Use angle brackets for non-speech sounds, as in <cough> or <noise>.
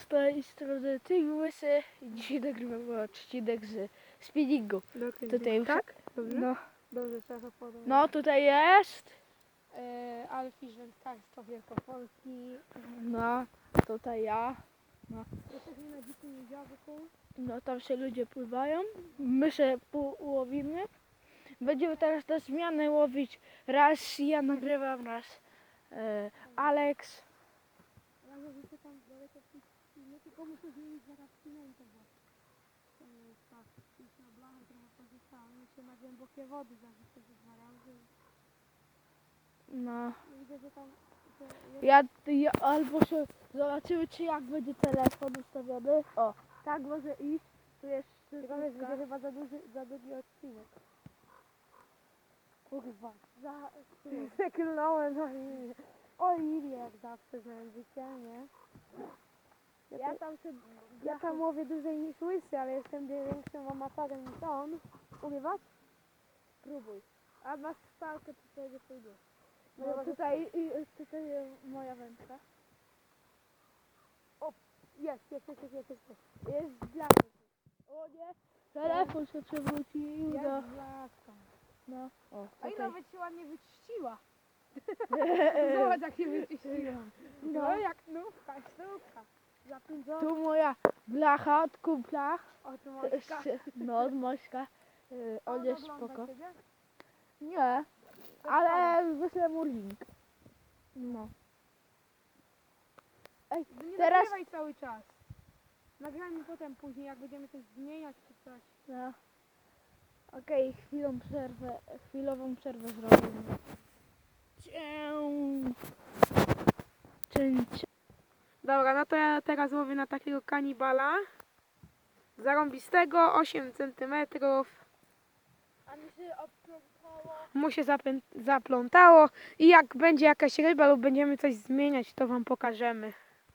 z tej strony Ty Łysy i dzisiaj nagrywamy odcinek z spinningu. Tutaj tak? Dobrze? No, Dobrze, trzeba to podać. no tutaj jest, E, Alfisz Wędkarstwo Wielkopolski. no tutaj ja, Jesteśmy na dzikim jeziorku. no tam się ludzie pływają, my się połowimy. Będziemy teraz na zmianę łowić, raz ja nagrywam, raz e, Alex. Ja wiecie tam daleko filmie, tylko muszę zmienić zaraz przynętę, bo to jest tak, już na blachę trochę pozyskałem. Mi się na głębokie wody zarzucę ze dwa razy. No, Widzę, że tam... Że jest... ja, ja albo się zobaczymy czy jak będzie telefon ustawiony. O, tak może iść, tu jest Tylko będzie chyba za, duży, za długi odcinek. Kurwa. Za... <laughs> Zaklnąłem na imię. O Ilię jak zawsze znajdziecie, nie? Ja, Ja tam, się ja tam łowię dłużej niż łysy, ale jestem większym amatorem niż on. Urywać? Próbuj. A masz pałkę, to sobie nie pójdzie. No, No tutaj, i, tutaj moja wędka. Jest, jest, jest, jest, jest. jest. Jest blaka. O nie, telefon się przewrócił. Jest No, blaska. no. O, A i tutaj. nawet się ładnie wyczyściła. <laughs> Zobacz jak się wyczyściła. No. No jak nówka, nówka. Zapędzona. Tu moja blacha od kumpla. O, tu Mośka. <laughs> No, od Mośka. <laughs> Y, On jest ogląda spoko. ciebie? Nie, ale wyślę mu link. No. Ej, Nie teraz... nagrywaj cały czas. Nagrajmy potem później, jak będziemy coś zmieniać czy coś. No. Okej, chwilą przerwę, chwilową przerwę zrobimy. Dobra, no to ja teraz łowię na takiego kanibala. Zarąbistego, 8 cm. A mi się. Mu się zaplątało. I jak będzie jakaś ryba lub będziemy coś zmieniać, to wam pokażemy.